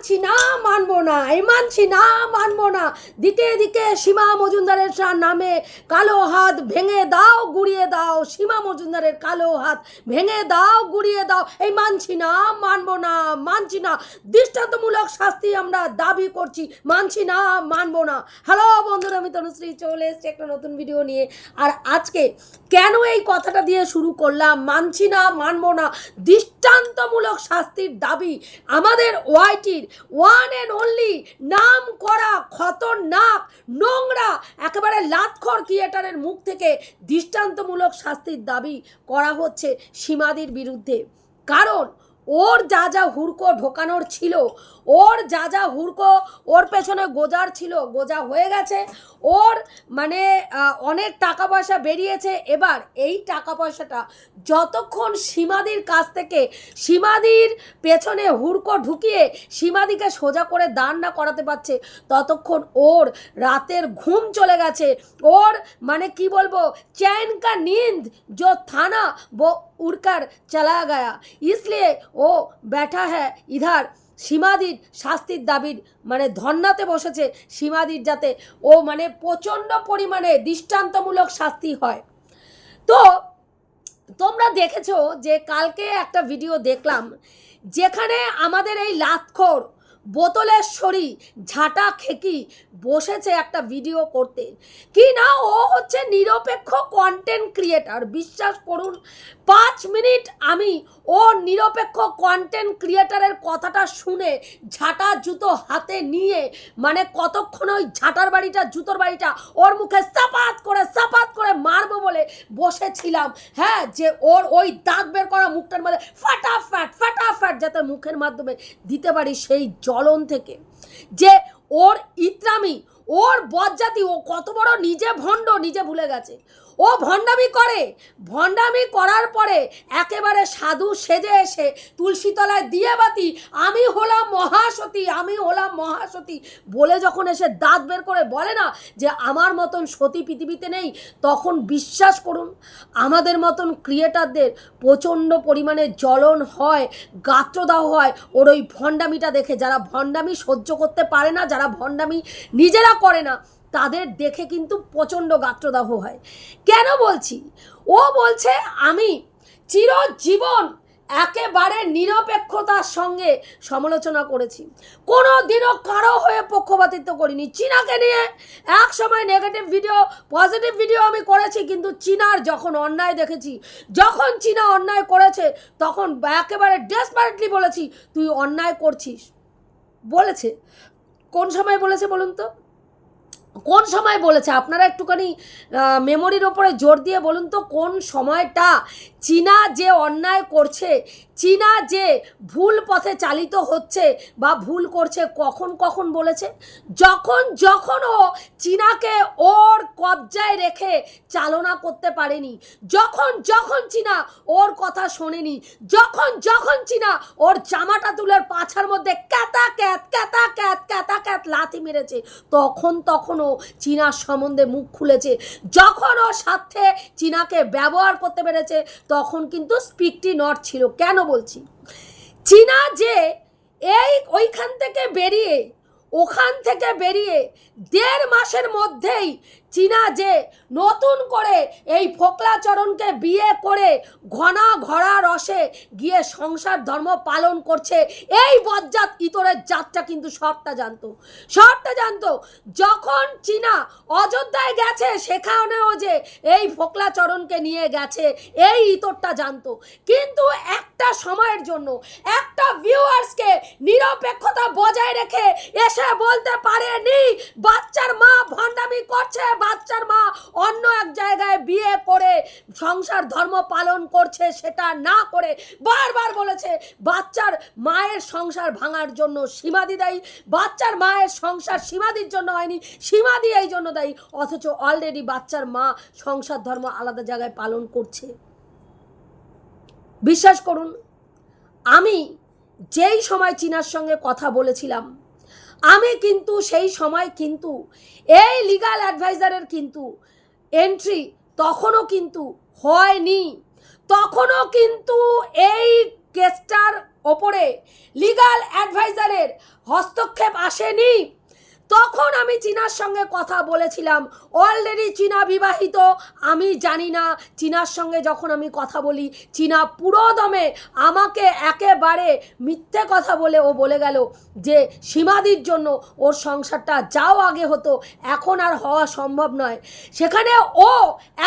মানছি না, মানবো না এই মানছি না, মানবো না। দিকে দিকে সীমা মজুমদারের নামে কালো হাত ভেঙে দাও, গুড়িয়ে দাও। সীমা মজুমদারের কালো হাত ভেঙে দাও, গুড়িয়ে দাও। এই মানছি না, মানবো না, মানছি না। দৃষ্টান্তমূলক শাস্তি আমরা দাবি করছি, মানছি না, মানবো না। হ্যালো বন্ধুরা, আমি তনুশ্রী, চলে এসেছি একটা নতুন ভিডিও নিয়ে। আর আজকে কেন এই কথাটা দিয়ে শুরু করলাম? মানছি না, মানবো না। দৃষ্টান্তমূলক শাস্তির দাবি আমাদের ওয়াইটির ওয়ান অ্যান্ড অনলি নাম করা খতরনাক, নোংরা, একেবারে লাতখর থিয়েটারের মুখ থেকে দৃষ্টান্তমূলক শাস্তির দাবি করা হচ্ছে সীমাদির বিরুদ্ধে। কারণ ওর যা যা হুড়কো ঢোকানোর ছিল ওর যা যা হুড়কো ওর পেছনে গোজার ছিল গোজা হয়ে গেছে ওর মানে আহ, অনেক টাকা পয়সা বেরিয়েছে এবার এই টাকা পয়সাটা যতক্ষণ সীমাদির কাছ থেকে সীমাদির পেছনে হুড়কো ঢুকিয়ে সীমাদিকে সোজা করে দান না করাতে পারছে ততক্ষণ ওর রাতের ঘুম চলে গেছে ওর মানে কি বলবো चैन का नींद जो था ना वो उड़कर चला गया इसलिए ও बैठा है इधर সীমাদির শাস্তির দাবির মানে ধর্নাতে বসেছে সীমাদির যাতে ও মানে প্রচণ্ড পরিমাণে দৃষ্টান্তমূলক শাস্তি হয়। তো তোমরা দেখেছ যে কালকে একটা ভিডিও দেখলাম যেখানে আমাদের এই লাতখোর বোতলেশ্বরী ঝাঁটা খেকি বসেছে একটা ভিডিও করতে। কি না, ও হচ্ছে নিরপেক্ষ কন্টেন্ট ক্রিয়েটার বিশ্বাস করুন, পাঁচ মিনিট আমি ও নিরপেক্ষ কন্টেন্ট ক্রিয়েটারের কথাটা শুনে ঝাঁটা জুতো হাতে নিয়ে মানে কতক্ষণ ওই ঝাঁটার বাড়িটা, জুতোর বাড়িটা ওর মুখে সাপাত করে সাপাত করে মারবো বলে বসেছিলাম। হ্যাঁ যে ওর ওই দাঁত বের করা মুখটার মধ্যে ফাটাফাট ফাটাফাট যাতে মুখের মাধ্যমে দিতে পারি সেই জ্বলন থেকে। যে ওর ইত্রামি, ওর বজ্জাতি ও কত বড় নিজে ভণ্ড, নিজে ভুলে গেছে। ও ভণ্ডামি করে। ভণ্ডামি করার পরে একেবারে সাধু সেজে এসে তুলসীতলায় দিয়ে বাতি, আমি হলাম মহাসতী, আমি হলাম মহাসতী। বলে যখন এসে দাঁত বের করে বলে না যে, আমার মতন সতী পৃথিবীতে নেই? তখন বিশ্বাস করুন, আমাদের মতন ক্রিয়েটারদের প্রচণ্ড পরিমাণে জ্বলন হয়, গাত্রদাহ হয়। ওর ওই ভণ্ডামিটা দেখে যারা ভণ্ডামি সহ্য করতে পারে না, যারা ভণ্ডামি নিজেরা করে না তাদের দেখে কিন্তু প্রচণ্ড গাত্রদাহ হয়। কেন বলছি? ও বলছে, আমি চিরজীবন একেবারে নিরপেক্ষতার সঙ্গে সমালোচনা করেছি। কোনো দিনও কারও হয়ে পক্ষপাতিত্ব করিনি। চীনাকে নিয়ে এক সময় নেগেটিভ ভিডিও পজিটিভ ভিডিও আমি করেছি, কিন্তু চীনার যখন অন্যায় দেখেছি, যখন চীনা অন্যায় করেছে, তখন একেবারে ডেসপারেটলি বলেছি, তুই অন্যায় করছিস। বলেছে। কোন সময় বলেছে বলুন তো? কোন সময় বলেছে? আপনারা একটুখানি মেমোরির ওপরে জোর দিয়ে বলুন তো কোন সময়টা চীনা যে অন্যায় করছে, চীনা যে ভুল পথে চালিত হচ্ছে বা ভুল করছে কখন কখন বলেছে? যখন যখন ও চীনাকে ওর কবজায় রেখে চালনা করতে পারেনি, যখন যখন চীনা ওর কথা শোনেনি, যখন যখন চীনা ওর জামাটা তুলের পাছার মধ্যে ক্যাতা ক্যাত ক্যাতা ক্যাত ক্যাতা ক্যাত লাথি মেরেছে, তখন তখন ও চীনার সম্বন্ধে মুখ খুলেছে। যখন ওর সাথে চীনাকে ব্যবহার করতে পেরেছে তখন কিন্তু স্পিকটি নট ছিল। কেন বলছি? চীনা যে এই ওইখান থেকে বেরিয়ে, ওখান থেকে বেরিয়ে দেড় মাসের মধ্যেই চীনা যে নতুন করে এই ফোকলাচরণকে বিয়ে করে ঘনা ঘরা রসে গিয়ে সংসার ধর্ম পালন করছে, এই বজ্জাত ইতরের জাতটা কিন্তু সবটা জানতো। সবটা জানতো যখন চীনা অযোধ্যায় গেছে, সেখানেও যে এই ফোকলাচরণকে নিয়ে গেছে, এই ইতরটা জানতো। কিন্তু একটা সময়ের জন্য একটা ভিউয়ার্সকে নিরপেক্ষতা বজায় রেখে এসে বলতে পারেনি, বাচ্চার মা ভণ্ডামি করছে বাচ্চার মা অন্য এক জায়গায় বিয়ে করে, সংসার ধর্ম পালন করছে সেটা না করে, বারবার বলেছে বাচ্চার মায়ের সংসার ভাঙার জন্য সীমাদি দায়ী, বাচ্চার মায়ের সংসার সীমাদির জন্য হয়নি, সীমাদি এই জন্য দায়ী, অথচ অলরেডি বাচ্চার মা সংসার ধর্ম আলাদা জায়গায় পালন করছে। বিশ্বাস করুন, আমি যেই সময় চীনার সঙ্গে কথা বলেছিলাম আমি কিন্তু সেই সময় কিন্তু, এই লিগাল অ্যাডভাইজারের কিন্তু এন্ট্রি তখনও কিন্তু হয়নি। তখনও কিন্তু এই কেসটার ওপরে লিগাল অ্যাডভাইজারের হস্তক্ষেপ আসেনি। তখন আমি চীনার সঙ্গে কথা বলেছিলাম। অলরেডি চীনা বিবাহিত, আমি জানি না। চীনার সঙ্গে যখন আমি কথা বলি, চীনা পুরো দমে আমাকে একেবারে মিথ্যে কথা বলে ও বলে গেল যে, সীমাদির জন্য ওর সংসারটা যাও আগে হতো, এখন আর হওয়া সম্ভব নয়। সেখানে ও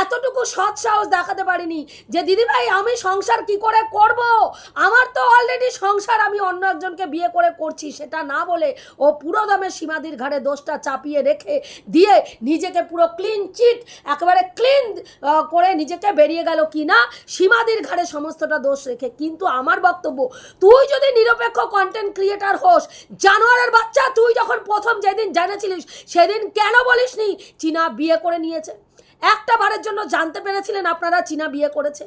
এতটুকু সৎ সাহস দেখাতে পারিনি যে, দিদিভাই, আমি সংসার কি করে করব? আমার তো অলরেডি সংসার, আমি অন্য একজনকে বিয়ে করে করছি। সেটা না বলে ও পুরো দমে সীমাদির ঘাড়ে দোষটা চাপিয়ে রেখে দিয়ে নিজেকে পুরো ক্লিন চিট একেবারে ক্লিন করে নিজেকে বেরিয়ে গেল কি না? সীমাদির ঘাড়ে সমস্তটা দোষ রেখে। কিন্তু আমার বক্তব্য, তুই যদি নিরপেক্ষ কন্টেন্ট ক্রিয়েটার হোস, জানোয়ারের বাচ্চা, তুই যখন প্রথম যেদিন জানেছিলিস, সেদিন কেন বলিসনি, চীনা বিয়ে করে নিয়েছে? একটা বারের জন্য জানতে পেরেছিলেন আপনারা চীনা বিয়ে করেছে।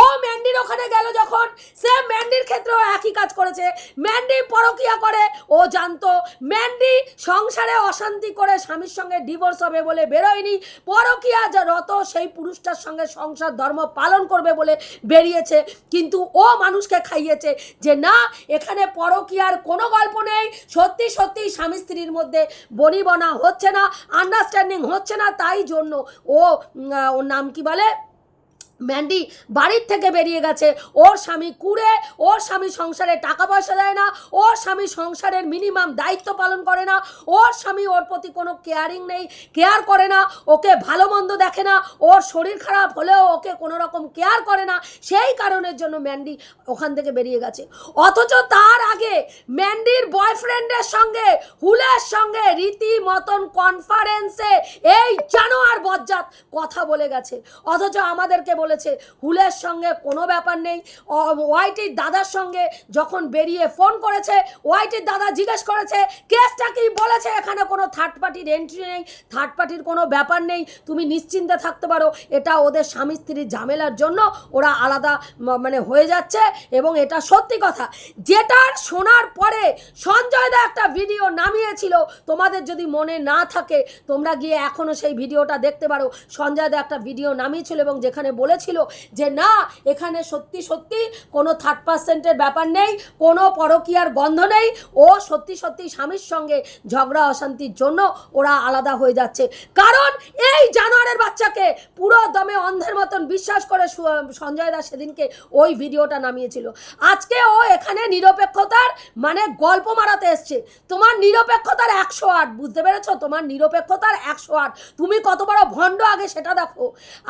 ও ম্যান্ডির ওখানে গেল যখন, সে ম্যান্ডির ক্ষেত্রেও একই কাজ করেছে। ম্যান্ডি পরকিয়া করে, ও জানতো ম্যান্ডি সংসারে অশান্তি করে স্বামীর সঙ্গে ডিভোর্স হবে বলে বেরোয়নি। পরকিয়া যা রত, সেই পুরুষটার সঙ্গে সংসার ধর্ম পালন করবে বলে বেরিয়েছে। কিন্তু ও মানুষকে খাইয়েছে যে, না, এখানে পরকিয়ার কোনো গল্প নেই। সত্যি সত্যি স্বামী স্ত্রীর মধ্যে বনিবনা হচ্ছে না আন্ডারস্ট্যান্ডিং হচ্ছে না, তাই জন্য ও ওর নাম কি বলে? ম্যান্ডি বাড়ির থেকে বেরিয়ে গেছে। ওর স্বামী কুড়ে, ওর স্বামী সংসারে টাকা পয়সা দেয় না, ওর স্বামী সংসারের মিনিমাম দায়িত্ব পালন করে না, ওর স্বামী ওর প্রতি কোনো কেয়ারিং নেই কেয়ার করে না, ওকে ভালো মন্দ দেখে না, ওর শরীর খারাপ হলেও ওকে কোনো রকম কেয়ার করে না, সেই কারণের জন্য ম্যান্ডি ওখান থেকে বেরিয়ে গেছে। অথচ তার আগে ম্যান্ডির বয়ফ্রেন্ডের সঙ্গে, হুলের সঙ্গে রীতি মতন কনফারেন্সে এই জানোয়ার বজ্জাত কথা বলে গেছে। অথচ আমাদেরকে বলেছে, হুলের সঙ্গে কোনো ব্যাপার নেই। ওয়াইটির দাদার সঙ্গে যখন বেরিয়ে ফোন করেছে, ওয়াইটির দাদা জিজ্ঞেস করেছে, কেসটা কি? বলেছে, এখানে কোনো থার্ড পার্টির এন্ট্রি নেই থার্ড পার্টির কোনো ব্যাপার নেই, তুমি নিশ্চিন্তে থাকতে পারো। এটা ওদের স্বামী স্ত্রীর ঝামেলার জন্য ওরা আলাদা মানে হয়ে যাচ্ছে এবং এটা সত্যি কথা। যেটার শোনার পরে সঞ্জয় দা একটা ভিডিও নামিয়েছিল, তোমাদের যদি মনে না থাকে, তোমরা গিয়ে এখনও সেই ভিডিওটা দেখতে পারো। সঞ্জয় দা একটা ভিডিও নামিয়েছিল এবং যেখানে বলেছিল যে না, এখানে সত্যি সত্যি কোনো থার্ড পার্সেন্টের ব্যাপার নেই, কোনো পরকীয়ার গন্ধ নেই। ও সত্যি সত্যি স্বামীর সঙ্গে ঝগড়া অশান্তির জন্য ওরা আলাদা হয়ে যাচ্ছে। কারণ এই জানোয়ারের বাচ্চাকে পুরো দমে অন্ধের মতন বিশ্বাস করে সঞ্জয় দাস সেদিনকে ওই ভিডিওটা নামিয়েছিল। আজকে ও এখানে নিরপেক্ষতার মানে গল্প মারাতে এসছে। তোমার নিরপেক্ষতার একশো আট, বুঝতে পেরেছ? তোমার নিরপেক্ষতার একশো আট। তুমি কত বড় ভণ্ড আগে সেটা দেখো।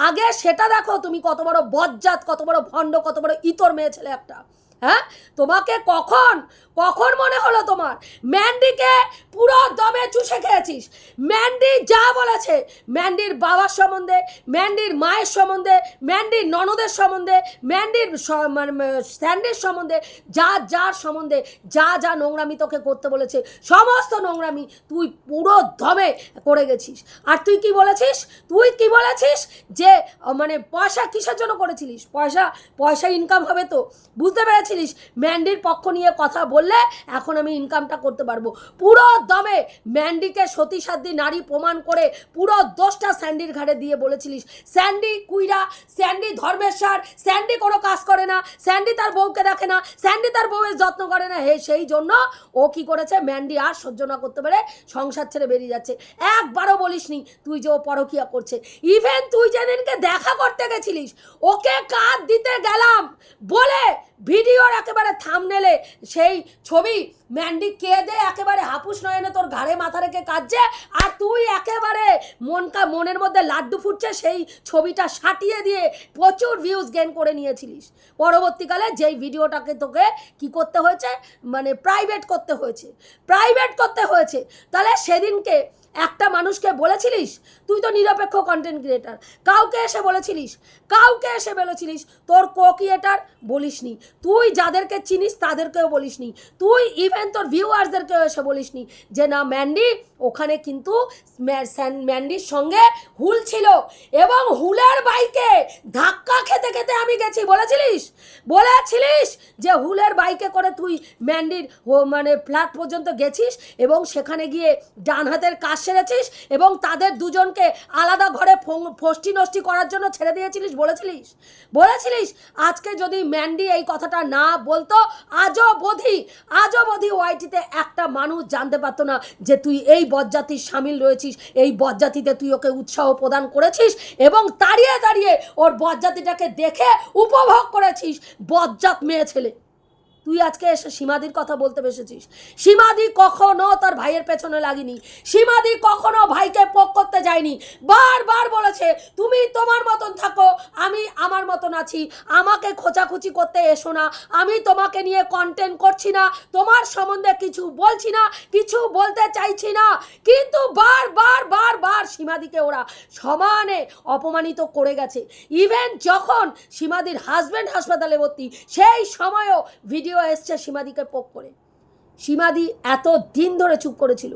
আগে সেটা দেখো, তুমি কত বড় বজ্জাত, কত বড় ভণ্ড, কত বড় ইতর মেয়ে ছেলে একটা হ্যাঁ? তোমাকে কখন কখন মনে হলো তোমার? ম্যান্ডিকে পুরো দমে চুষে খেয়েছিস। ম্যান্ডি যা বলেছে, ম্যান্ডির বাবার সম্বন্ধে, ম্যান্ডির মায়ের সম্বন্ধে, ম্যান্ডির ননদের সম্বন্ধে, ম্যান্ডির স- মানে স্যান্ডির সম্বন্ধে, যা যার সম্বন্ধে, যা যা নোংরামি তোকে করতে বলেছে, সমস্ত নোংরামি তুই পুরো দমে করে গেছিস। আর তুই কি বলেছিস? তুই কি বলেছিস যে মানে পয়সা কিসের জন্য করেছিলিস? পয়সা পয়সা ইনকাম হবে তো? বুঝতে পেরেছিলিস? ম্যান্ডির পক্ষ নিয়ে কথা বললে এখন আমি ইনকামটা করতে পারব। পুরো দমে ম্যান্ডিকে সতী সাধ্যী নারী প্রমাণ করে পুরো দোষটা স্যান্ডির ঘাড়ে দিয়ে বলেছিলিস। স্যান্ডি কুইরা স্যান্ডি ধর্মেশ্বর স্যান্ডি কোনো কাজ করে না স্যান্ডি তার বউকে দেখে না স্যান্ডি তার বউয়ের যত্ন করে না। হে, সেই জন্য ও কি করেছে? ম্যান্ডি আর সহ্য না করতে পারে সংসার ছেড়ে বেরিয়ে যাচ্ছে। একবারও বলিসনি তুই যে ও পরকিয়া করছে। ইভেন তুই যেদিনকে দেখা করতে গেছিলিস, ওকে কাজ দিতে গেলাম। বলে ভিডিওর একেবারে থামনেলে সেই ছবি ম্যান্ডি কেঁদে একেবারে হাপুস নয়নে তোর ঘাড়ে মাথা রেখে কাঁদছে আর তুই একেবারে মন কা- মনের মধ্যে লাড্ডু ফুটছে সেই ছবিটা সাটিয়ে দিয়ে প্রচুর ভিউজ গেন করে নিয়েছিলিস। পরবর্তীকালে যেই ভিডিওটাকে তোকে কি করতে হয়েছে? মানে প্রাইভেট করতে হয়েছে। প্রাইভেট করতে হয়েছে। তাহলে সেদিনকে একটা মানুষকে বলেছিলিস? তুই তো নিরপেক্ষ কন্টেন্ট ক্রিয়েটার কাউকে এসে বলেছিলিস? কাউকে এসে বলেছিলিস? তোর কো ক্রিয়েটার বলিসনি। তুই যাদেরকে চিনিস, তাদেরকেও বলিসনি। তুই ইভেন তোর ভিউয়ার্সদেরকেও এসে বলিসনি যে, না ম্যান্ডি ওখানে কিন্তু ম্যান্ডির সঙ্গে হুল ছিল এবং হুলের বাইকে ধাক্কা খেতে খেতে আমি গেছি, বলেছিলিস? বলেছিলিস যে হুলের বাইকে করে তুই ম্যান্ডির মানে ফ্ল্যাট পর্যন্ত গেছিস এবং সেখানে গিয়ে ডান হাতের কাজ সেরেছিস এবং তাদের দুজনকে আলাদা ঘরে ফষ্টি নষ্টি করার জন্য ছেড়ে দিয়েছিলিস, বলেছিলিস? বলেছিলিস? আজকে যদি ম্যান্ডি এই কথাটা না বলতো, আজও বোধি আজও বোধি ওয়াইটিতে একটা মানুষ জানতে পারতো না যে তুই এই বজ্জাতির সামিল রয়েছিস, এই বজ্জাতিতে তুই ওকে উৎসাহ প্রদান করেছিস এবং দাঁড়িয়ে দাঁড়িয়ে ওর বজ্জাতিটাকে দেখে উপভোগ করেছিস বজ্জাত মেয়ে ছেলে। তুই আজকে এসে সীমাদির কথা বলতে বসেছিস? সীমাদি কখনো তার ভাইয়ের পেছনে লাগেনি। সীমাদি কখনো ভাইকে পোক করতে যায়নি। বারবার বলেছে, তুমি তোমার মতন থাকো, আমি আমার মতন আছি। আমাকে খোঁচাখুচি করতে এসো না। আমি তোমাকে নিয়ে কন্টেন্ট করছি না। তোমার সম্বন্ধে কিছু বলছি না, কিছু বলতে চাইছি না। কিন্তু বার বার বার বার সীমাদিকে ওরা সমানে অপমানিত করে গেছে। ইভেন যখন সীমাদির হাজব্যান্ড হাসপাতালে ভর্তি, সেই সময়ও ভিডিও এসছে সীমাদিকে পোক করে। সীমাদি এত দিন ধরে চুপ করেছিল।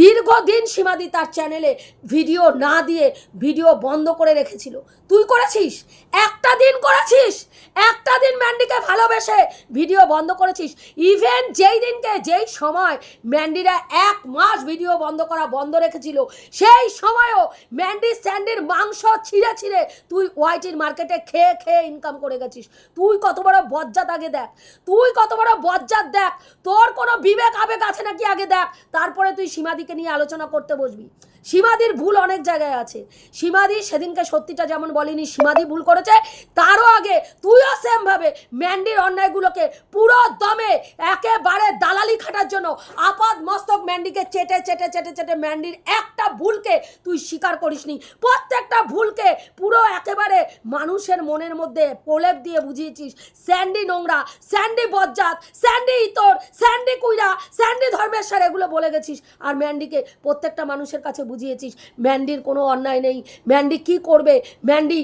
দীর্ঘদিন সীমাদি তার চ্যানেলে ভিডিও না দিয়ে ভিডিও বন্ধ করে রেখেছিল। তুই করেছিস? একটা দিন করেছিস? একটা দিন ম্যান্ডিকে ভালোবেসে ভিডিও বন্ধ করেছিস। ইভেন যেই দিনকে যেই সময় ম্যান্ডিরা এক মাস ভিডিও বন্ধ করা বন্ধ রেখেছিল, সেই সময়ও ম্যান্ডি স্যান্ডির মাংস ছিঁড়ে ছিঁড়ে তুই ওয়াইটির মার্কেটে খেয়ে খেয়ে ইনকাম করে গেছিস। তুই কত বড় বজ্জাত আগে দেখ। তুই কত বড় বজ্জাত দেখ। তোর কোনো বিবেক আবেগ আছে নাকি আগে দেখ। তারপরে তুই সীমাদিকে নিয়ে আলোচনা করতে বসবি। সীমাদির ভুল অনেক জায়গায় আছে। সীমাদি সেদিনকে সত্যিটা যেমন বলিনি, সীমাদি ভুল করেছে, তারও আগে তুইও সেমভাবে ম্যান্ডির অন্যায়গুলোকে পুরো দমে একেবারে দালালি খাটার জন্য আপাদ মস্তক ম্যান্ডিকে চেটে চেটে চেটে চেটে ম্যান্ডির একটা ভুলকে তুই স্বীকার করিসনি। প্রত্যেকটা ভুলকে পুরো একেবারে মানুষের মনের মধ্যে প্রলেপ দিয়ে বুঝিয়েছিস। স্যান্ডি নোংরা, স্যান্ডি বজ্জাত, স্যান্ডি ইতর, স্যান্ডি কুইরা, স্যান্ডি ধর্মেশ্বর, এগুলো বলে গেছিস। আর ম্যান্ডিকে প্রত্যেকটা মানুষের কাছে বুঝিয়েছিস? ম্যান্ডির কোনো অন্যায় নেই। ম্যান্ডি কি করবে? ম্যান্ডি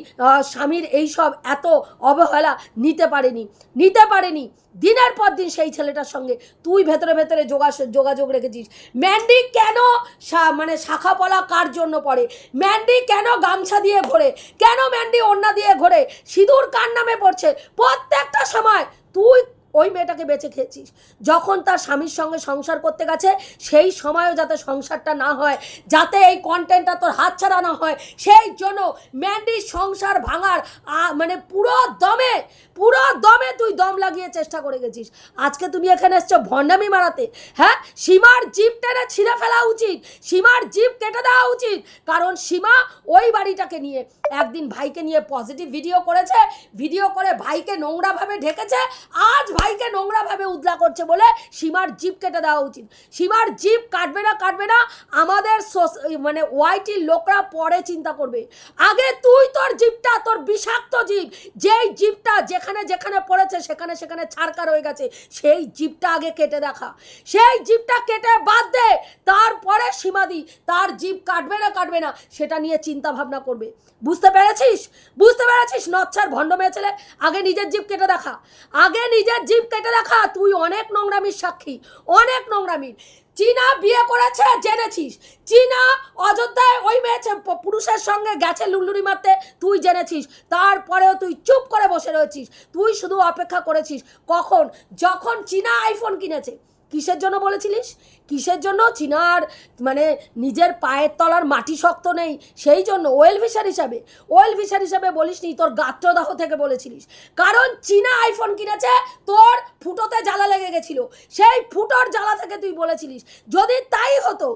স্বামীর এইসব এত অবহেলা নিতে পারেনি। নিতে পারেনি। দিনের পর দিন সেই ছেলেটার সঙ্গে। তুই ভেতরে ভেতরে যোগাযোগ রেখেছিস। ম্যান্ডি কেন মানে শাখা পলা কার জন্য পড়ে? ম্যান্ডি কেন গামছা দিয়ে ঘোরে? কেন ম্যান্ডি ওড়না দিয়ে ঘোরে? সিঁদুর কার নামে পড়ছে? প্রত্যেকটা সময় তুই ওই মেয়েটাকে বেঁচে খেয়েছিস। যখন তার স্বামীর সঙ্গে সংসার করতে গেছে, সেই সময়ও যাতে সংসারটা না হয়, যাতে এই কন্টেন্টটা তোর হাত ছাড়া না হয়, সেই জন্য ম্যান্ডির সংসার ভাঙার মানে পুরো দমে পুরো দমে তুই দম লাগিয়ে চেষ্টা করে গেছিস। আজকে তুমি এখানে এসছো ভণ্ডামি মারাতে। হ্যাঁ? সীমার জিপ টেনে ছিঁড়ে ফেলা উচিত। সীমার জিপ কেটে দেওয়া উচিত। কারণ সীমা ওই বাড়িটাকে নিয়ে একদিন ভাইকে নিয়ে পজিটিভ ভিডিও করেছে ভিডিও করে ভাইকে নোংরাভাবে ঢেকেছে, আজ ভাইকে নোংরাভাবে উদলা করছে বলে সীমার জিপ কেটে দেওয়া উচিত। সীমার জিপ কাটবে না কাটবে না, আমাদের মানে ওয়াইটির লোকরা পরে চিন্তা করবে। আগে তুই তোর জিপটা, তোর বিষাক্ত জিপ, যেই জিপটা যেখানে যেখানে পড়েছে, সেখানে সেখানে ছাড়কা রয়ে গেছে, সেই জিপটা আগে কেটে দেখা। সেই জিপটা কেটে বাদ দে, তারপরে সীমা সীমাদি তার জিপ কাটবে না কাটবে না, সেটা নিয়ে চিন্তা ভাবনা করবে। বুঝতে পেরেছিস? বুঝতে পেরেছিস? নচ্ছার ভণ্ড মেয়ে ছেলে, আগে নিজের জিপ কেটে দেখা। আগে নিজের জিপ কেটে দেখা, তুই অনেক নোংরামির সাক্ষী, অনেক নোংরামির। চীনা বিয়ে করেছে, জেনেছিস? চীনা অযোধ্যায় ওই মেয়েছে পুরুষের সঙ্গে গেছে লুল্লুরি মারতে, তুই জেনেছিস। তারপরেও তুই চুপ করে বসে রয়েছিস। তুই শুধু অপেক্ষা করেছিস। কখন? যখন চীনা আইফোন কিনেছে। কিসের জন্য বলেছিলিস? কিসের জন্য? চীনার মানে নিজের পায়ের তলার মাটি শক্ত নেই, সেই জন্য ওয়েল ফিশার হিসাবে ওয়েল ফিশার হিসাবে বলিসনি, তোর গাত্রদাহ থেকে বলেছিলিস। কারণ চীনা আইফোন কিনেছে, তোর ফুটোতে জ্বালা লেগে গেছিল। সেই ফুটোর জ্বালা থেকে তুই বলেছিলিস। যদি তাই হতো,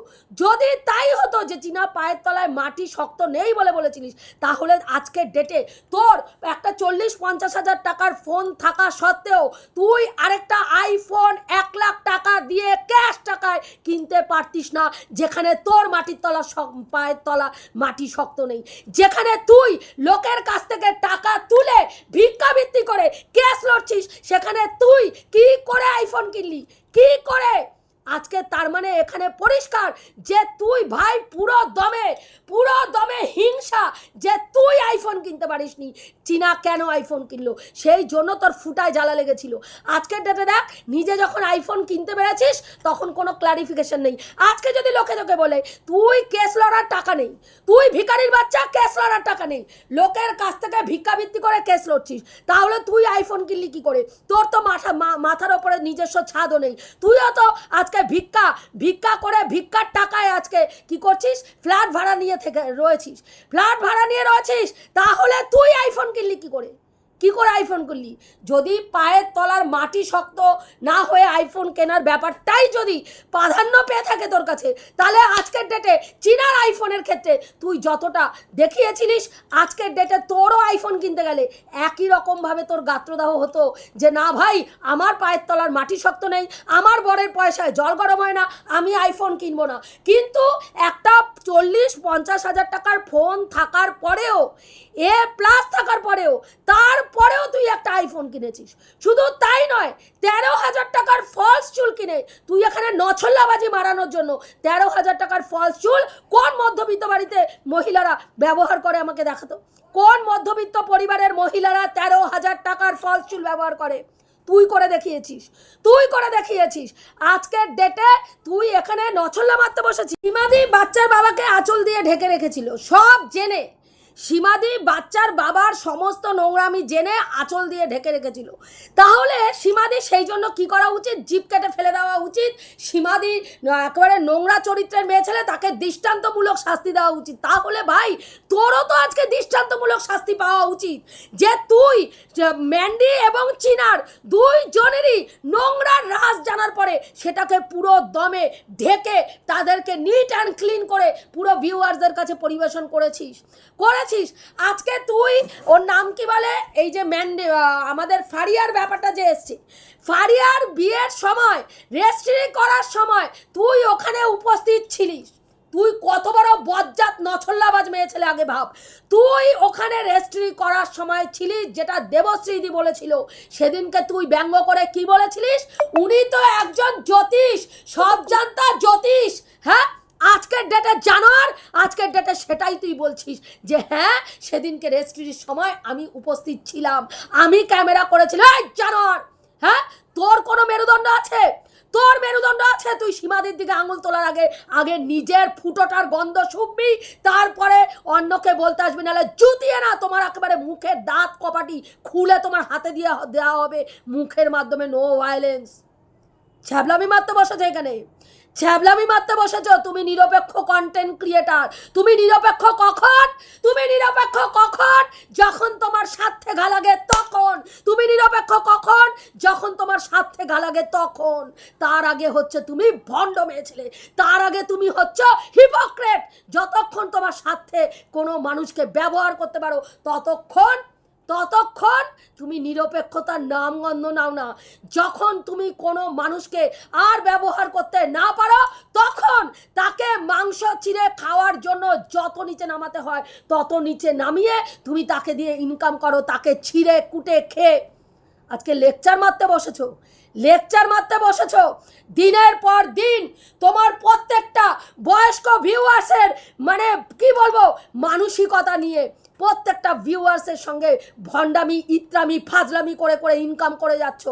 যদি তাই হতো যে চীনা পায়ের তলায় মাটি শক্ত নেই বলে বলেছিলিস, তাহলে আজকের ডেটে তোর একটা চল্লিশ পঞ্চাশ হাজার টাকার ফোন থাকা সত্ত্বেও, তুই আরেকটা আইফোন এক লাখ টাকা দিয়ে ক্যাশ টাকায় কিনতে পারতিস না। যেখানে তোর মাটির তলা পায়ের তলা, মাটি শক্ত নেই। যেখানে তুই লোকের কাছ থেকে টাকা তুলে ভিক্ষাবৃত্তি করে ক্যাশ লড়ছিস, সেখানে তুই কি করে আইফোন কিনলি? কি করে? আজকে তার মানে এখানে পরিষ্কার যে তুই ভাই পুরো দমে পুরো দমে হিংসা যে তুই আইফোন কিনতে পারিস নি চীনা কেন আইফোন কিনলো? সেই জন্য তোর ফুটায় জ্বালা লেগেছিল। আজকের ডেটে দেখ, নিজে যখন আইফোন কিনতে পেরেছিস, তখন কোনো ক্লারিফিকেশন নেই। আজকে যদি লোকে তোকে বলে, তুই কেস লড়ার টাকা নেই, তুই ভিকারির বাচ্চা কেস লড়ার টাকা নেই, লোকের কাছ থেকে ভিক্ষাবৃত্তি করে কেস লড়ছিস তাহলে তুই আইফোন কিনলি কি করে? তোর তো মাথা মাথার ওপরে নিজস্ব ছাদও নেই। তুইও তো আজকে ভিক্ষা ভিক্ষা করে ভিক্ষার টাকায় আজকে কি করছিস? ফ্ল্যাট ভাড়া নিয়ে থেকে রয়েছিস। ফ্ল্যাট ভাড়া নিয়ে রয়েছিস? তাহলে তুই আইফোন কিনলি কি করে? কি করে আইফোন করলি? যদি পায়ের তলার মাটি শক্ত না হয়ে আইফোন কেনার ব্যাপারটাই যদি প্রাধান্য পেয়ে থাকে তোর কাছে, তাহলে আজকের ডেটে চীনার আইফোনের ক্ষেত্রে তুই যতটা দেখিয়েছিলিস, আজকের ডেটে তোরও আইফোন কিনতে গেলে একই রকমভাবে তোর গাত্রদাহ হতো যে, না ভাই, আমার পায়ের তলার মাটি শক্ত নেই, আমার বরের পয়সায় জল গরম হয় না, আমি আইফোন কিনবো না। কিন্তু একটা চল্লিশ পঞ্চাশ হাজার টাকার ফোন থাকার পরেও এ প্লাস থাকার পরেও, তারপরেও তুই একটা আইফোন কিনেছিস। শুধু তাই নয়, তেরো হাজার টাকার ফলস চুল কিনে তুই এখানে নছল্লাবাজি মারানোর জন্য তেরো হাজার টাকার ফলস চুল কোন মধ্যবিত্ত বাড়িতে মহিলারা ব্যবহার করে আমাকে দেখাতো? কোন মধ্যবিত্ত পরিবারের মহিলারা তেরো হাজার টাকার ফলস চুল ব্যবহার করে? তুই করে দেখিয়েছিস, তুই করে দেখিয়েছিস। আজকের ডেটে তুই এখানে নছল্লা মারতে বসেছিস। সীমাদি বাচ্চার বাবাকে আঁচল দিয়ে ঢেকে রেখেছিল, সব জেনে। সীমাদি বাচ্চার বাবার সমস্ত নোংরামি জেনে আঁচল দিয়ে ঢেকে রেখেছিল। তাহলে সীমাদি সেই জন্য কি করা উচিত? জিপ কেটে ফেলে দেওয়া উচিত। সীমাদি একেবারে নোংরা চরিত্রের মেয়ে ছেলে, তাকে দৃষ্টান্তমূলক শাস্তি দেওয়া উচিত। তাহলে ভাই, তোরও তো আজকে দৃষ্টান্তমূলক শাস্তি পাওয়া উচিত যে তুই ম্যান্ডি এবং চিনার দুই জনেরই নোংরা রাজ জানার পরে সেটাকে পুরো দমে ঢেকে তাদেরকে নিট অ্যান্ড ক্লিন করে পুরো ভিউয়ার্সদের কাছে পরিবেশন করেছিস করেছিস আজকে তুই ওর নাম কি বলে? এই যে ম্যান্ডে আমাদের ফারিয়ার ব্যাপারটা যে এসছে। ফারিয়ার বিয়ের সময় রেজিস্ট্রি করার সময় তুই ওখানে উপস্থিত ছিলিস। তুই কত বড় বজ্জাত, নছল্লাবাজ মেয়ে ছেলে, আগে ভাব। তুই ওখানে রেজিস্ট্রি করার সময় ছিলিস, যেটা দেবশ্রীদি বলেছিল। সেদিনকে তুই ব্যঙ্গ করে কি বলেছিলিস? উনি তো একজন জ্যোতিষ সব জানতা জ্যোতিষ হ্যাঁ? আজকের ডেটে জানোয়ার, আজকের ডেটে সেটাই তুই বলছিস যে হ্যাঁ সেদিনকে রেজিস্ট্রির সময় আমি উপস্থিত ছিলাম। আমি ক্যামেরা করেছিলাম জানোয়ার হ্যাঁ তোর কোনো মেরুদণ্ড আছে? তোর মেরুদণ্ড আছে? তুই সীমাদির দিকে আঙুল তোলার আগে আগে নিজের ফুটোটার গন্ধ শুকবি তারপরে অন্যকে বলতে আসবি, নাহলে জুতিয়ে না তোমার একেবারে মুখের দাঁত কপাটি খুলে তোমার হাতে দিয়ে দেওয়া হবে মুখের মাধ্যমে নো ভায়োলেন্স ছ্যাবলামি মারতে বসেছে এখানে। ছ্যাবলামি মারতে বসেছ? তুমি নিরপেক্ষ কন্টেন্ট ক্রিয়েটার তুমি নিরপেক্ষ কখন? তুমি নিরপেক্ষ কখন? যখন তোমার স্বার্থে ঘা লাগে তখন। তুমি নিরপেক্ষ কখন? যখন তোমার স্বার্থে ঘা লাগে তখন। তার আগে হচ্ছে তুমি ভণ্ড মেয়ে ছেলে। তার আগে তুমি হচ্ছে হিপোক্রেট যতক্ষণ তোমার স্বার্থে কোনো মানুষকে ব্যবহার করতে পারো, ততক্ষণ ততক্ষণ তুমি নিরপেক্ষতার নামগন্ধ নাও না। যখন তুমি কোনো মানুষকে আর ব্যবহার করতে না পারো, তখন তাকে মাংস চিড়ে খাওয়ার জন্য যত নিচে নামাতে হয়, তত নিচে নামিয়ে তুমি তাকে দিয়ে ইনকাম করো, তাকে ছিঁড়ে, কুটে, খেয়ে। আজকে লেকচার মারতে বসেছো? লেকচার মারতে বসেছো? দিনের পর দিন তোমার প্রত্যেকটা বয়স্ক ভিউয়ার্সের মানে কি বলব, মানসিকতা নিয়ে প্রত্যেকটা ভিউয়ার্সের সঙ্গে ভণ্ডামি, ইত্রামি, ফাজলামি করে করে ইনকাম করে যাচ্ছ।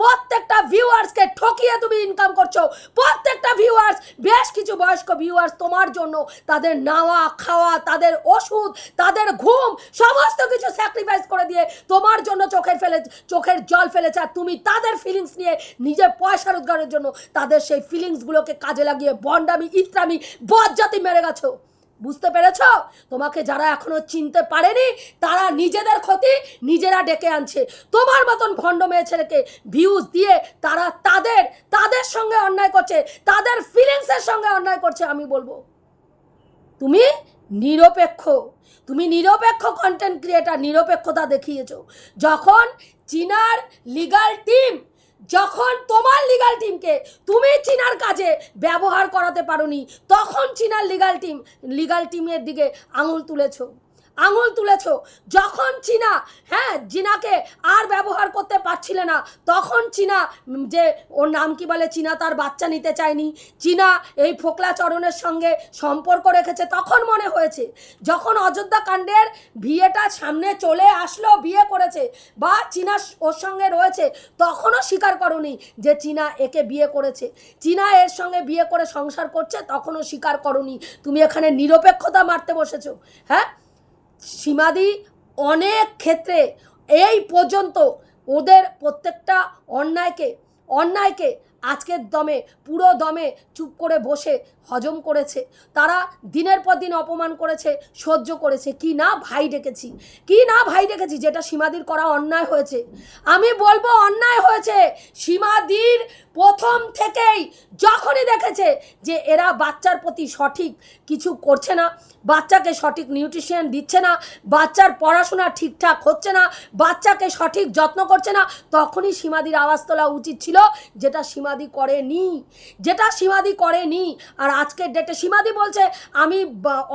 প্রত্যেকটা ভিউয়ার্সকে ঠকিয়ে তুমি ইনকাম করছ। প্রত্যেকটা ভিউয়ার্স বেশ কিছু বয়স্ক ভিউয়ার্স তোমার জন্য তাদের নাওয়া, খাওয়া, তাদের ওষুধ, তাদের ঘুম, সমস্ত কিছু স্যাক্রিফাইস করে দিয়ে তোমার জন্য চোখের ফেলে, চোখের জল ফেলেছে আর তুমি তাদের ফিলিংস নিয়ে নিজের পয়সা রোজগারের জন্য তাদের সেই ফিলিংসগুলোকে কাজে লাগিয়ে বন্ডামি ইত্রামি, বজ্জাতি মেরে গেছো। বুঝতে পেরেছ? তোমাকে যারা এখনও চিনতে পারেনি, তারা নিজেদের ক্ষতি নিজেরা ডেকে আনছে। তোমার মতন ভণ্ড মেয়ে ছেলেকে ভিউজ দিয়ে তারা তাদের তাদের সঙ্গে অন্যায় করছে, তাদের ফিলিংসের সঙ্গে অন্যায় করছে, আমি বলব। তুমি নিরপেক্ষ তুমি নিরপেক্ষ কন্টেন্ট ক্রিয়েটার নিরপেক্ষতা দেখিয়েছো। যখন চীনার লিগাল টিম যখন তোমার লিগাল টিমকে তুমি চীনার কাজে ব্যবহার করাতে পারোনি, তখন চীনার লিগাল টিম লিগাল টিমের দিকে আঙুল তুলেছো। আঙুল তুলেছো। যখন চীনা হ্যাঁ জিনাকে আর ব্যবহার করতে পারছিলে না, তখন চীনা যে ওর নাম কি বলে চীনা, তার বাচ্চা নিতে চায়নি। চীনা এই ফোকলা চরণের সঙ্গে সম্পর্ক রেখেছে, তখন মনে হয়েছে, যখন অযোধ্যা কাণ্ডের বিয়েটা সামনে চলে আসলো, বিয়ে করেছে, বা চীনা ওর সঙ্গে রয়েছে, তখনও স্বীকার করনি যে চীনা একে বিয়ে করেছে। চীনা এর সঙ্গে বিয়ে করে সংসার করছে, তখনও স্বীকার করনি, তুমি এখানে নিরপেক্ষতা মারতে বসেছো। হ্যাঁ? সীমাদি অনেক ক্ষেত্রে এই পর্যন্ত ওদের প্রত্যেকটা অন্যায়কে অন্যায়কে আজকের দমে, পুরো দমে চুপ করে বসে হজম করেছে, তারা দিনের পর দিন অপমান করেছে, সহ্য করেছে। কি না ভাই ডেকেছি, কি না ভাই ডেকেছি, যেটা সীমাদির করা অন্যায় হয়েছে। আমি বলব অন্যায় হয়েছে। সীমাদির প্রথম থেকেই যখনই দেখেছে যে এরা বাচ্চার প্রতি সঠিক কিছু করছে না, বাচ্চাকে সঠিক নিউট্রিশন দিচ্ছে না, বাচ্চার পড়াশোনা ঠিকঠাক হচ্ছে না, বাচ্চাকে সঠিক যত্ন করছে না, তখনই সীমাদির আওয়াজ তোলা উচিত ছিল, যেটা সীমাদি করেনি। যেটা সীমাদি করেনি, আর আজকের ডেটে সীমাদি বলছে, আমি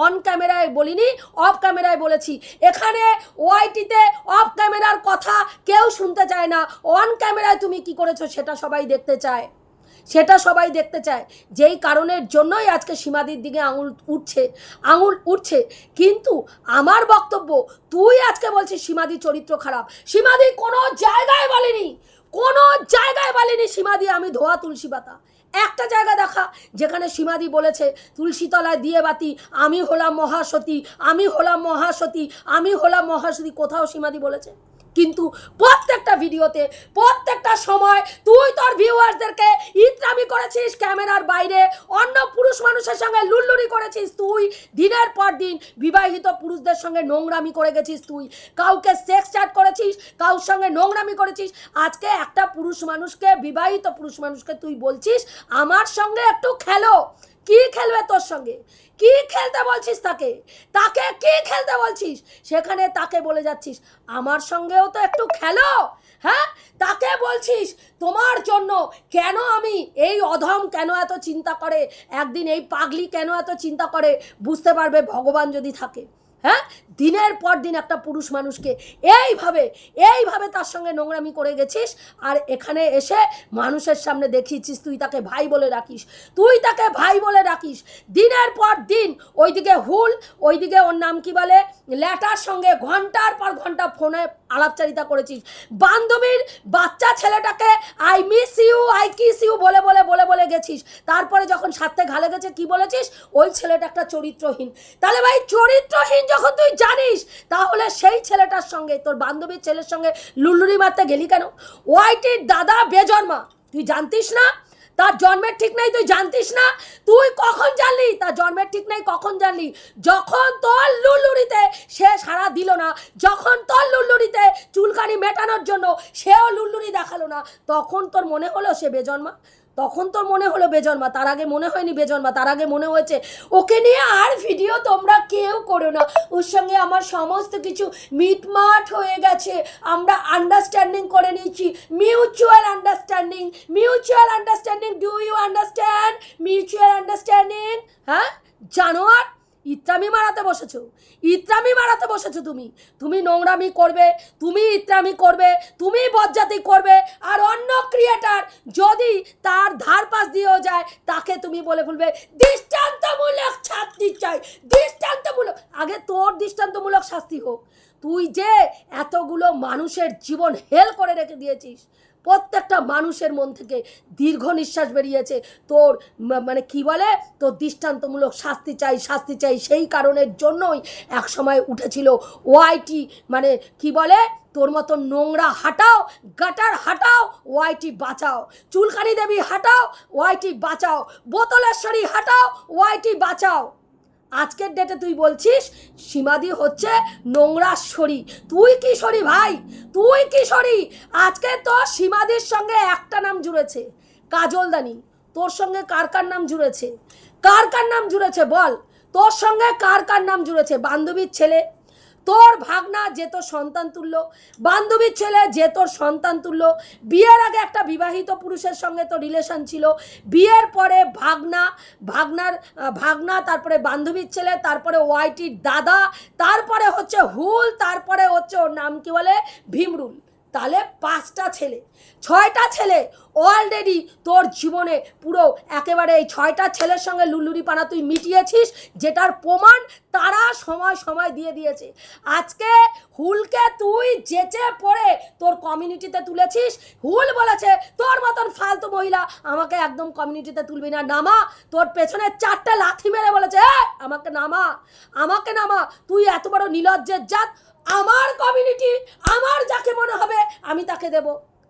অন ক্যামেরায় বলিনি অফ ক্যামেরায় বলেছি। এখানে ওআইটিতে অফ ক্যামেরার কথা কেউ শুনতে চায় না। অন ক্যামেরায় তুমি কি করেছ সেটা সবাই দেখতে চায়। সেটা সবাই দেখতে চায়। যেই কারণের জন্যই আজকে সীমাদির দিকে আঙুল উঠছে আঙুল উঠছে। কিন্তু আমার বক্তব্য, তুই আজকে বলছিস সীমাদি চরিত্র খারাপ। সীমাদি কোনো জায়গায় বলেনি। কোনো জায়গায় বলেনি সীমাদি আমি ধোয়া তুলসী পাতা। একটা জায়গা দেখা, যেখানে সীমাদি বলেছে, তুলসীতলায় দিয়ে বাতি আমি হলাম মহাসতী, আমি হলাম মহাসতী, আমি হলাম মহাসতী, কোথাও সীমাদি বলেছে? কিন্তু প্রত্যেকটা ভিডিওতে, প্রত্যেকটা সময় তুই তোর ভিউয়ার্সদেরকে ইত্রামি করেছিস ক্যামেরার বাইরে, অন্য পুরুষ মানুষের সঙ্গে লুল্লুরি করেছিস তুই, দিনের পর দিন বিবাহিত পুরুষদের সঙ্গে নোংরামি করে গেছিস তুই, কাউকে সেক্স চ্যাট করেছিস কাউর সঙ্গে নোংরামি করেছিস, আজকে একটা পুরুষ মানুষকে, বিবাহিত পুরুষ মানুষকে তুই বলছিস, আমার সঙ্গে একটু খেলো। কি খেলবে তোর সঙ্গে? কি খেলতে বলছিস তাকে? তাকে কি খেলতে বলছিস? সেখানে তাকে বলে যাচ্ছিস, আমার সঙ্গেও তো একটু খেলো হ্যাঁ? তাকে বলছিস, তোমার জন্য কেন আমি এই অধম কেন এত চিন্তা করে? একদিন এই পাগলি কেন এত চিন্তা করে? বুঝতে পারবে ভগবান যদি থাকে। হ্যাঁ? দিনের পর দিন একটা পুরুষ মানুষকে এইভাবে এইভাবে তার সঙ্গে নোংরামি করে গেছিস আর এখানে এসে মানুষের সামনে দেখিয়েছিস, তুই তাকে ভাই বলে রাখিস তুই তাকে ভাই বলে রাখিস দিনের পর দিন ওইদিকে হুল, ওইদিকে ওর নাম কি বলে? ল্যাটার সঙ্গে ঘণ্টার পর ঘণ্টা ফোনে আলাপচারিতা করেছিস। বান্ধবীর বাচ্চা ছেলেটাকে I miss you I kiss you বলে বলে বলে বলে গেছিস। তারপরে যখন সাথে ঘালে গেছে, কি বলেছিস? ওই ছেলেটা একটা চরিত্রহীন। তাহলে ভাই, চরিত্রহীন যখন তুই জানিস, তাহলে সেই ছেলেটার সঙ্গে, তোর বান্ধবীর ছেলের সঙ্গে লুল্লুরি মারতে গেলি কেন? ওয়াইটির দাদা বেজন্মা। তুই জানতিস না? তার জন্মের ঠিক নাই, তুই জানতিস না? তুই কখন জানলি? তার জন্মের ঠিক নাই, কখন জানলি? যখন তোর লুল্লুড়িতে সে সারা দিল না, যখন তোর লুল্লুড়িতে চুলকানি মেটানোর জন্য সেও লুল্লুরি দেখাল না, তখন তোর মনে হলো সে বেজন্মা? তখন তোর মনে হলো বেজন্মা, তার আগে মনে হয়নি বেজন্মা, তার আগে মনে হয়েছে, ওকে নিয়ে আর ভিডিও তোমরা কেউ করো না। ওর সঙ্গে আমার সমস্ত কিছু মিটমাট হয়ে গেছে। আমরা আন্ডারস্ট্যান্ডিং করে নিয়েছি mutual understanding mutual understanding do you understand mutual understanding হ্যাঁ? জানোয়ার ইত্রামি মারাতে বসেছো। ইত্রামি মারাতে বসেছো তুমি। তুমি নোংরামি করবে, তুমি ইত্রামি করবে, তুমি বজ্জাতি করবে, আর অন্য ক্রিয়েটার যদি তার ধার পাশ দিয়েও যায়, তাকে তুমি বলে ফেলবে, দৃষ্টান্তমূলক শাস্তি চাই দৃষ্টান্তমূলক আগে তোর দৃষ্টান্তমূলক শাস্তি হোক। তুই যে এতগুলো মানুষের জীবন হেল করে রেখে দিয়েছিস প্রত্যেকটা মানুষের মন থেকে দীর্ঘ নিঃশ্বাস বেরিয়েছে। তোর মানে কি বলে? তোর দৃষ্টান্তমূলক শাস্তি চাই শাস্তি চাই। সেই কারণের জন্যই এক সময় উঠেছিল ওয়াইটি মানে কি বলে? তোর মতো নোংরা হাটাও, গাটার হাটাও ওয়াইটি বাঁচাও। চুলকানি দেবী হাটাও ওয়াইটি বাঁচাও। বোতলেশ্বরী হাটাও ওয়াইটি বাঁচাও। আজকের ডেটে তুই বলছিস, সীমাদি হচ্ছে নোংরা সরি তুই কি সরি ভাই, তুই কি সরি আজকে তো সীমাদির সঙ্গে একটা নাম জুড়েছে, কাজলদানি। তোর সঙ্গে কার কার নাম জুড়েছে? কার কার নাম জুড়েছে বল? তোর সঙ্গে কার কার নাম জুড়েছে? বান্ধবীর ছেলে তোর ভাগনা, যে তোর সন্তান তুল্য। বান্ধবীর ছেলে, যে তোর সন্তান তুল্য। বিয়ের আগে একটা বিবাহিত পুরুষের সঙ্গে তো রিলেশন ছিল। বিয়ের পরে ভাগনা, ভাগনার ভাগনা, তারপরে বান্ধবীর ছেলে, তারপরে ওয়াইটির দাদা, তারপরে হচ্ছে হুল, তারপরে হচ্ছে ওর নাম কি বলে? ভীমরুল। তাহলে পাঁচটা ছেলে ছয়টা ছেলে অলরেডি তোর জীবনে পুরো একেবারে এই ছয়টা ছেলের সঙ্গে লুল্লুরি পানা তুই মিটিয়েছিস যেটার প্রমাণ তারা সময় সময় দিয়ে দিয়েছে। আজকে হুলকে তুই যেচে পড়ে তোর কমিউনিটিতে তুলেছিস হুল বলেছে তোর মতন ফালতু মহিলা আমাকে একদম কমিউনিটিতে তুলবি না। নামা তোর পেছনে চারটে লাথি মেরে বলেছে "এই, আমাকে নামা আমাকে নামা তুই এত বড় নিলজ্জের জাত আমার কমিউনিটি আমার যাকে মনে হবে আমি তাকে দেব।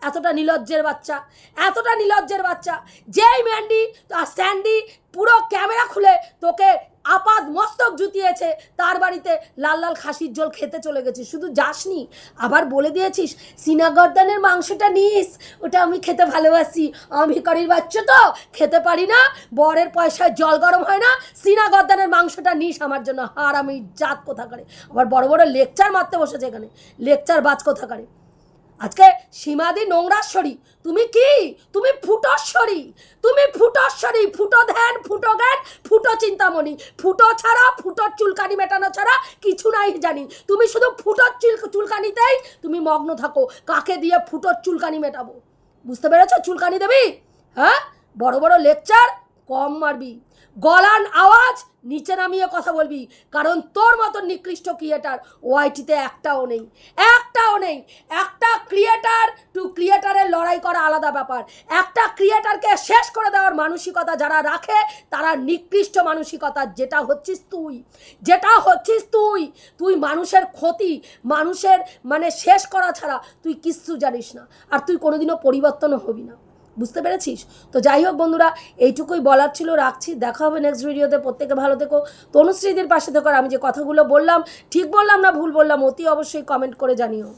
এতটা নিলজ্জের বাচ্চা, এতটা নিলজ্জের বাচ্চা। যেই ম্যান্ডি আর স্যান্ডি পুরো ক্যামেরা খুলে তোকে আপাদ মস্তক জুতিয়েছে, তার বাড়িতে লাল লাল খাসির ঝোল খেতে চলে গেছিস। শুধু যাসনি, আবার বলে দিয়েছিস, সিনাগর্দানের মাংসটা নিস, ওটা আমি খেতে ভালোবাসি। আমি ভিকারির বাচ্চা তো, খেতে পারি না, বরের পয়সায় জল গরম হয় না, সিনাগর্দানের মাংসটা নিস আমার জন্য। আর আমি জাত কোথা করে আবার বড় বড় লেকচার মারতে বসেছে এখানে। লেকচার বাজ কোথাকারে? আজকে সীমাদি নোংরাশ্বরী। তুমি কি? তুমি ফুটশ্বরী। তুমি ফুটশ্বরী। ফুটো ধ্যান, ফুটো জ্ঞান, ফুটো চিন্তামণি। ফুটো ছাড়া, ফুটোর চুলকানি মেটানো ছাড়া কিছু নাই জানি। তুমি শুধু ফুটোর চুল, চুলকানিতেই তুমি মগ্ন থাকো। কাকে দিয়ে ফুটোর চুলকানি মেটাবো? বুঝতে পেরেছ চুলকানি দেবি? হ্যাঁ? বড় বড় লেকচার, কম মারবি। গলান আওয়াজ নিচে নামিয়ে কথা বলবি। কারণ তোর মতন নিকৃষ্ট ক্রিয়েটার ওয়াইটিতে একটাও নেই। একটাও নেই। একটা ক্রিয়েটার টু ক্রিয়েটারের লড়াই করা আলাদা ব্যাপার। একটা ক্রিয়েটারকে শেষ করে দেওয়ার মানসিকতা যারা রাখে, তারা নিকৃষ্ট মানসিকতা। যেটা হচ্ছিস তুই। যেটা হচ্ছিস তুই। তুই মানুষের ক্ষতি, মানুষের মানে শেষ করা ছাড়া তুই কিচ্ছু জানিস না। আর তুই কোনোদিনও পরিবর্তনও হবি না। বুঝতে পেরেছিস? তো যাই হোক বন্ধুরা, এইটুকুই বলার ছিল, রাখছি। দেখা হবে নেক্সট ভিডিওতে প্রত্যেকে ভালো থেকো। তনুশ্রীদের পাশে থেকো। আমি যে কথাগুলো বললাম, ঠিক বললাম না ভুল বললাম, অতি অবশ্যই কমেন্ট করে জানিও।